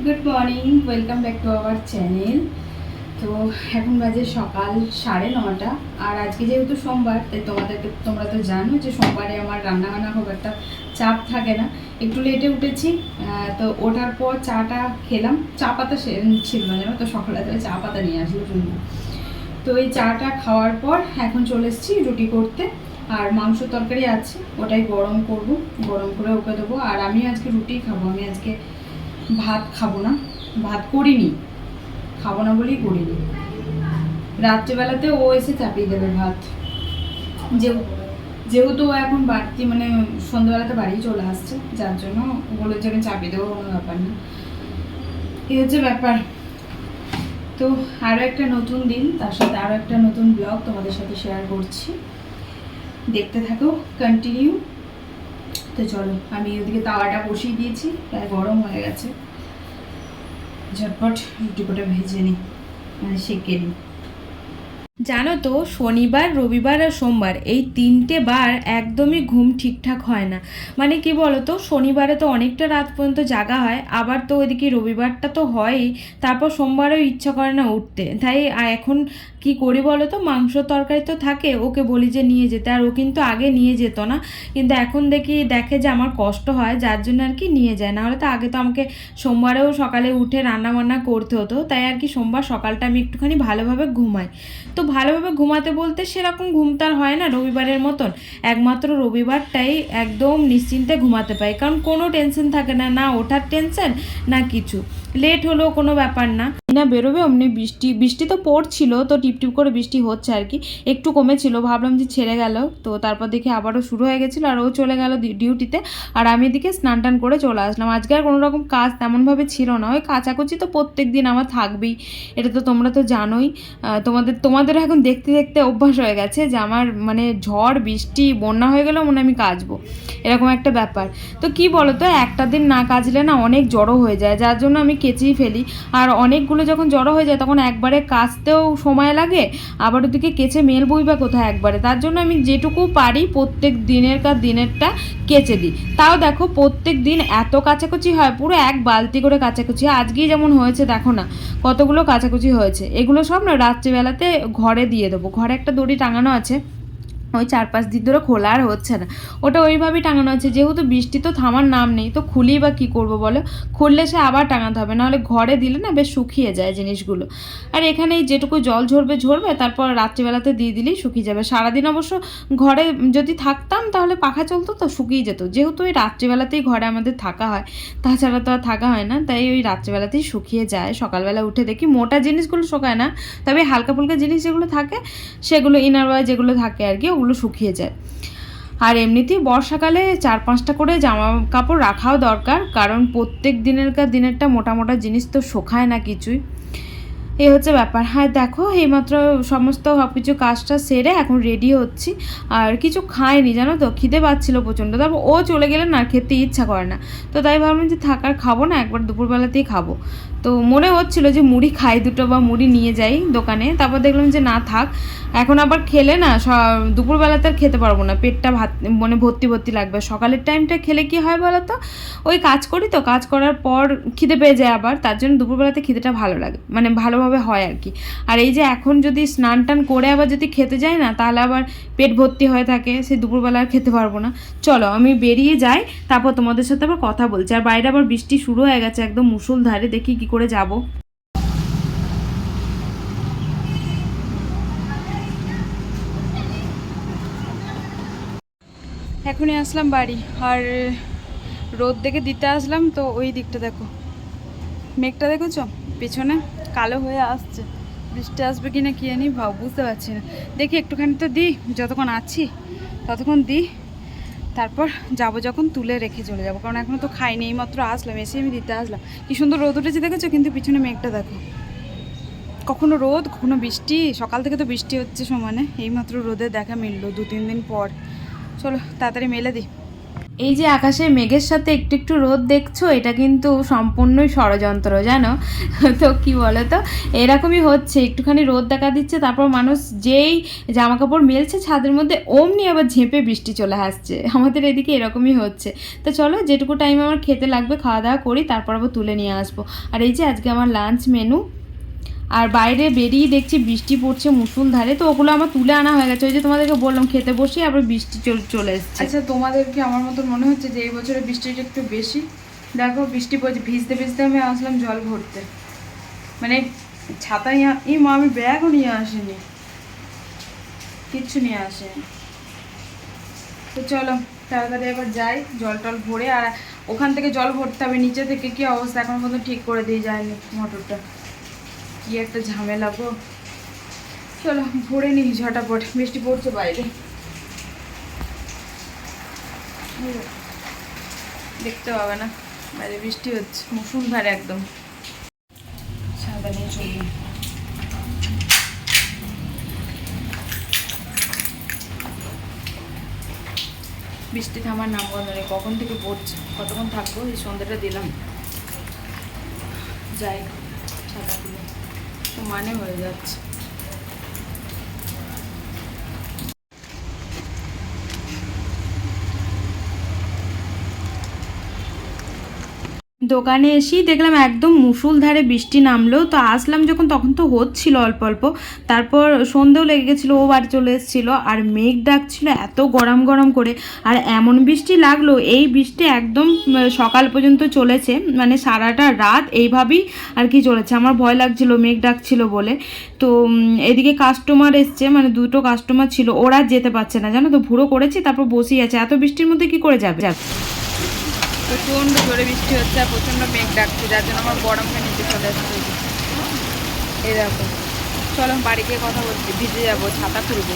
Good morning welcome back to our channel তো এখন বাজে সকাল সাড়ে নটা। আর আজকে যেহেতু সোমবার, তাই তোমাদেরকে, তোমরা তো জানো যে সোমবারে আমার রান্নাবান্না খুব একটা চাপ থাকে না। একটু লেটে উঠেছি তো ওঠার পর চাটা খেলাম। চা পাতা ছিল না জানো, তো সকালে তো চা পাতা নিয়ে আসলো জন্য। তো এই চাটা খাওয়ার পর এখন চলে এসেছি রুটি করতে। আর মাংস তরকারি আছে, ওটাই গরম করব। গরম করে ওকে দেবো। আর আমি আজকে রুটি খাব। আমি আজকে ভাত খাব না। ভাত করিনি। খাব না বলেই করিনি। রাত্রিবেলাতে ও এসে চাপিয়ে দেবে ভাত। যেহেতু যেহেতু ও এখন বাড়তি মানে সন্ধ্যাবেলাতে বাড়ি চলে আসছে, যার জন্য বলে যে আমি চাপিয়ে দেবো, কোনো ব্যাপার না। এই হচ্ছে ব্যাপার। তো আরও একটা নতুন দিন, তার সাথে আরও একটা নতুন ব্লগ তোমাদের সাথে শেয়ার করছি। দেখতে থাকো কন্টিনিউ তো চলো, আমি ওদিকে তাওয়াটা বসিয়ে দিয়েছি, প্রায় গরম হয়ে গেছে। ঝটপট রুটি ভেজে নিই মানে সেঁকে নিই। জানো তো, শনিবার, রবিবার আর সোমবার, এই তিনটে বার একদমই ঘুম ঠিকঠাক হয় না। মানে কি বলো তো শনিবারে তো অনেকটা রাত পর্যন্ত জাগা হয়, আবার তো ওইদিকে রবিবারটা তো হয়ই, তারপর সোমবারেও ইচ্ছা করে না উঠতে। তাই এখন কি করি বলো তো, মাংস তরকারি তো থাকে, ওকে বলি যে নিয়ে যেতে, আর ও কিন্তু আগে নিয়ে যেত না। কিন্তু এখন দেখি, দেখে যে আমার কষ্ট হয়, যার জন্য আর কি নিয়ে যায়। নাহলে তো আগে তো আমাকে সোমবারেও সকালে উঠে রান্না বান্না করতে হতো, তাই আর কি সোমবার সকালটা আমি একটুখানি ভালোভাবে ঘুমাই। তো ভালোভাবে ঘুমাতে বলতে সেরকম ঘুমতার হয় না রবিবারের মতন। একমাত্র রবিবারটাই একদম নিশ্চিন্তে ঘুমাতে পাই কারণ কোনো টেনশন থাকে না না ওঠার টেনশন না কিছু। লেট হলেও কোনো ব্যাপার না। না, বেরোবে অমনি বৃষ্টি। বৃষ্টি তো পড়ছিল, তো টিপ টিপ করে বৃষ্টি হচ্ছে আর কি। একটু কমেছিল, ভাবলাম যে ছেড়ে গেল। তো তারপর দেখি আবারও শুরু হয়ে গেছিল, আর ও চলে গেল ডিউটিতে। আর আমি এদিকে স্নান টান করে চলে আসলাম। আজকে আর কোনো রকম কাজ তেমনভাবে ছিল না। ওই কাচাকুচি তো প্রত্যেক দিন আমার থাকবেই। এটা তো তোমরা তো জানোই। তোমাদের তোমাদের এখন দেখতে দেখতে অভ্যাস হয়ে গেছে যে আমার মানে ঝড়, বৃষ্টি, বন্যা হয়ে গেলেও মনে আমি কাচবো। এরকম একটা ব্যাপার। তো কি বলো তো একটা দিন না কাচলে না অনেক জড়ো হয়ে যায়। যার জন্য আমি কেচেই ফেলি। আর অনেকগুলো যখন জড়ো হয়ে যায়, তখন একবারে কাচতেও সময় লাগে, আবার ওদিকে কেচে মেলবই বা কোথায় একবারে। তার জন্য আমি যেটুকু পারি প্রত্যেক দিনের কার দিনেরটা কেচে দিই। তাও দেখো, প্রত্যেক দিন এত কাচাকুচি হয়, পুরো এক বালতি করে কাচাকুচি। হয়। আজকেই যেমন হয়েছে, দেখো না, কতগুলো কাচাকুচি হয়েছে। এগুলো সব না রাত্রিবেলাতে ঘরে দিয়ে দেবো। ঘরে একটা দড়ি টাঙানো আছে। ওই চার পাঁচ দিন ধরে খোলা আর হচ্ছে না। ওটা ওইভাবেই টাঙানো আছে। যেহেতু বৃষ্টি তো থামার নাম নেই, তো খুলি বা কি করব বলো? খুললে সে আবার টাঙাতে হবে, নাহলে ঘরে দিলে না বেশ শুকিয়ে যায় জিনিসগুলো। আর এখানে যেটুকু জল ঝরবে ঝরবে, তারপর রাত্রিবেলাতে দিয়ে দিলেই শুকিয়ে যাবে। সারাদিন অবশ্য ঘরে যদি থাকতাম তাহলে পাখা চলতো তো, শুকিয়ে যেত। যেহেতু ওই রাত্রিবেলাতেই ঘরে আমাদের থাকা হয়, তাছাড়া তো আর থাকা হয় না, তাই ওই রাত্রিবেলাতেই শুকিয়ে যায়। সকালবেলা উঠে দেখি মোটা জিনিসগুলো শুকায় না, তবে হালকা ফুলকা জিনিস যেগুলো থাকে, সেগুলো ইনার যেগুলো থাকে আর কি ওগুলো শুকিয়ে যায়। আর এমনিতেই বর্ষাকালে চার পাঁচটা করে জামা কাপড় রাখাও দরকার, কারণ প্রত্যেক দিনেরকার দিনেরটা মোটা মোটা জিনিস তো শোকায় না কিছুই। এই হচ্ছে ব্যাপার। হ্যাঁ দেখো, এইমাত্র সমস্ত সব কিছু কাজটা সেরে এখন রেডি হচ্ছি। আর কিছু খায়নি জানো তো? খিদে পাচ্ছিল প্রচণ্ড। তারপর ও চলে গেলে না খেতে ইচ্ছা করে না। তো তাই ভাবলাম যে থাকার খাব না, একবার দুপুরবেলাতেই খাব। তো মনে হচ্ছিল যে মুড়ি খাই দুটো বা মুড়ি নিয়ে যাই দোকানে, তারপর দেখলাম যে না থাক। এখন আবার খেলে না দুপুরবেলাতে আর খেতে পারব না, পেটটা ভাত মানে ভর্তি ভর্তি লাগবে। সকালের টাইমটা খেলে কি হয় বলো তো? ওই কাজ করি তো, কাজ করার পর খিদে পেয়ে যায় আবার, তার জন্য দুপুরবেলাতে খিদেটা ভালো লাগে মানে ভালোভাবে হয় আর কি। আর এই যে এখন যদি স্নান টান করে আবার যদি খেতে যাই না, তাহলে আবার পেট ভর্তি হয়ে থাকে সেই দুপুরবেলা আর খেতে পারব না। চলো, আমি বেরিয়ে যাই, তারপর তোমাদের সাথে আবার কথা বলছি। আর বাইরে আবার বৃষ্টি শুরু হয়ে গেছে, একদম মুসুলধারে দেখি কি করে যাব। এখনই আসলাম বাড়ি। আর রোদ দেখে দিতে আসলাম, তো ওই দিকটা দেখো। মেঘটা দেখেছ? পেছনে কালো হয়ে আসছে। বৃষ্টি আসবে কি না কি জানি ভাব বুঝতে পারছি না। দেখি একটুখানি তো দিই, যতক্ষণ আছি ততক্ষণ দিই। তারপর যাব যখন তুলে রেখে চলে যাব। কারণ এখনও তো খাইনি, এইমাত্র আসলাম, এসে আমি দিতে আসলাম। কি সুন্দর রোদ উঠেছে দেখেছ? কিন্তু পিছনে মেঘটা দেখো। কখনো রোদ, কখনো বৃষ্টি। সকাল থেকে তো বৃষ্টি হচ্ছে সমানে। এইমাত্র রোদে দেখা মিললো দু তিন দিন পর। চলো, তাড়াতাড়ি মেলে দিই। এই যে আকাশে মেঘের সাথে একটু একটু রোদ দেখছ, এটা কিন্তু সম্পূর্ণই ষড়যন্ত্র, জানো? তো কি বলো তো এরকমই হচ্ছে, একটুখানি রোদ দেখা দিচ্ছে, তারপর মানুষ যেই জামা কাপড় মেলছে ছাদের মধ্যে, অমনি আবার ঝেঁপে বৃষ্টি চলে আসছে। আমাদের এদিকে এরকমই হচ্ছে। তো চলো, যেটুকু টাইম আমার খেতে লাগবে, খাওয়া দাওয়া করি, তারপর আবার তুলে নিয়ে আসব। আর এই যে আজকে আমার লাঞ্চ মেনু আর বাইরে বেরিয়ে দেখছি বৃষ্টি পড়ছে মুসুল ধারে, তো ওগুলো আমার তুলে আনা হয়ে গেছে। ওই যে তোমাদেরকে বললাম, খেতে বসে আবার বৃষ্টি চল- এসছে। আচ্ছা তোমাদেরকে আমার মতো মনে হচ্ছে যে এই বছরে বৃষ্টিটা একটু বেশি? দেখো, বৃষ্টি পড়ছে, ভিজতে ভিজতে আমি আসলাম জল ভরতে। মানে ছাতা নিয়ে এই মা, আমি ব্যাগও নিয়ে আসিনি। কিচ্ছু নিয়ে আসেনি। তো চলো, তাড়াতাড়ি এবার যাই, জল টল ভরে। আর ওখান থেকে জল ভরতে হবে, নিচে থেকে কি অবস্থা? এখন পর্যন্ত ঠিক করে দিয়ে যায়নি মোটরটা। কি একটা ঝামেলা গো। চলো, ভরে নি ঝটাপট। বৃষ্টি পড়ছে বাইরে। দেখতে পাবে না। বাইরে বৃষ্টি হচ্ছে মুসুল ধারে একদম। সাদা নিয়ে চলবে। বৃষ্টি থামার নাম নেই। কখন থেকে পড়ছে? কতক্ষণ থাকব? এই সন্ধ্যাটা দিলাম। যাই। তো মানে হয়ে যাচ্ছে। দোকানে এসেই দেখলাম একদম মুসুলধারে বৃষ্টি নামলো। তো আসলাম যখন, তখন তো হচ্ছিল অল্প অল্প। তারপর সন্ধেও লেগে গেছিল, ও বাড়ি চলে এসেছিল। আর মেঘ ডাকছিল এত গরম গরম করে। আর এমন বৃষ্টি লাগল, এই বৃষ্টি একদম সকাল পর্যন্ত চলেছে। মানে সারাটা রাত এইভাবেই আর কি চলেছে। আমার ভয় লাগছিল মেঘ ডাকছিল বলে। তো এদিকে কাস্টমার এসছে মানে দুটো কাস্টমার ছিল। ওরা যেতে পারছে না, জানো তো? ভুড়ো করেছি, তারপর বসেই আছে। এত বৃষ্টির মধ্যে কি করে যাবে যাবে? প্রচণ্ড জোরে বৃষ্টি হচ্ছে আর প্রচণ্ড মেঘ ডাকছে যার জন্য আমার গরম হয়ে নিচে চলে আসছে। এই দেখো চলো বাড়ি গিয়ে কথা বলছি ভিজে যাব ছাতা খুলবো।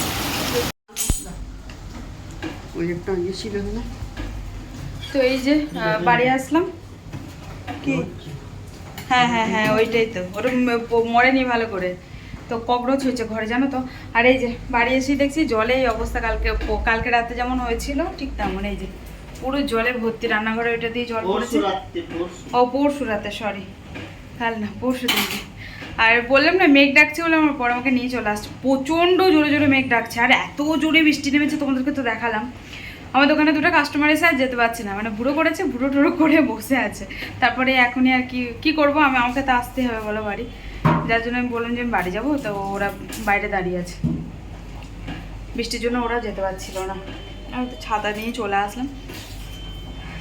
তো এই যে বাড়ি আসলাম। কি? হ্যাঁ হ্যাঁ হ্যাঁ ওইটাই তো। ওটা মরেনি ভালো করে। তো ককরোচ হয়েছে ঘরে জানো তো? আর এই যে বাড়ি এসে দেখছি জলে এই অবস্থা কালকে কালকে রাতে যেমন হয়েছিল ঠিক তেমন এই যে। পুরো জলে ভর্তি রান্নাঘরে ওইটা দিয়ে জল পড়েছে। ও পরশু রাতে সরি কাল না পরশু দিন আর বললাম না মেঘ ডাকছে বলে আমার পর আমাকে নিয়ে চলে আসছে। প্রচণ্ড জোরে জোরে মেঘ ডাকছে আর এত জোরে বৃষ্টি নেমেছে তোমাদেরকে তো দেখালাম। আমার দোকানে দুটো কাস্টমার এসে আর যেতে পারছে না মানে বুড়ো করেছে বুড়ো টুড়ো করে বসে আছে। তারপরে এখনই আর কি কি করব আমি আমাকে তো আসতে হবে বলো বাড়ি। যার জন্য আমি বললাম যে আমি বাড়ি যাব তো ওরা বাইরে দাঁড়িয়ে আছে। বৃষ্টির জন্য ওরা যেতে পারছিল না। আমি তো ছাতা নিয়ে চলে আসলাম।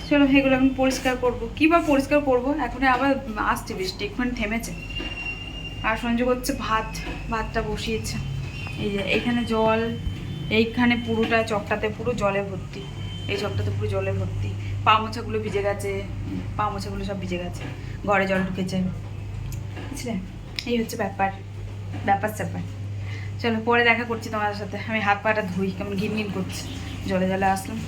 চলো, এগুলো এখন পরিষ্কার করব। কী বা পরিষ্কার করব? এখন আবার আসছে বৃষ্টি এখন থেমেছে। আর সংযোগ হচ্ছে ভাত, ভাতটা বসিয়েছে। এই যে এইখানে জল, এইখানে পুরোটা চকটাতে পুরো জলে ভর্তি। এই চকটাতে পুরো জলে ভর্তি। পা মোছাগুলো ভিজে গেছে, পা মোছাগুলো সব ভিজে গেছে। ঘরে জল ঢুকেছে। বুঝলে? এই হচ্ছে ব্যাপার ব্যাপার স্যাপার। চলো, পরে দেখা করছি তোমাদের সাথে। আমি হাত পাটা ধুই, কেমন ঘিন ঘিন করছে। জলে জলে আসলাম।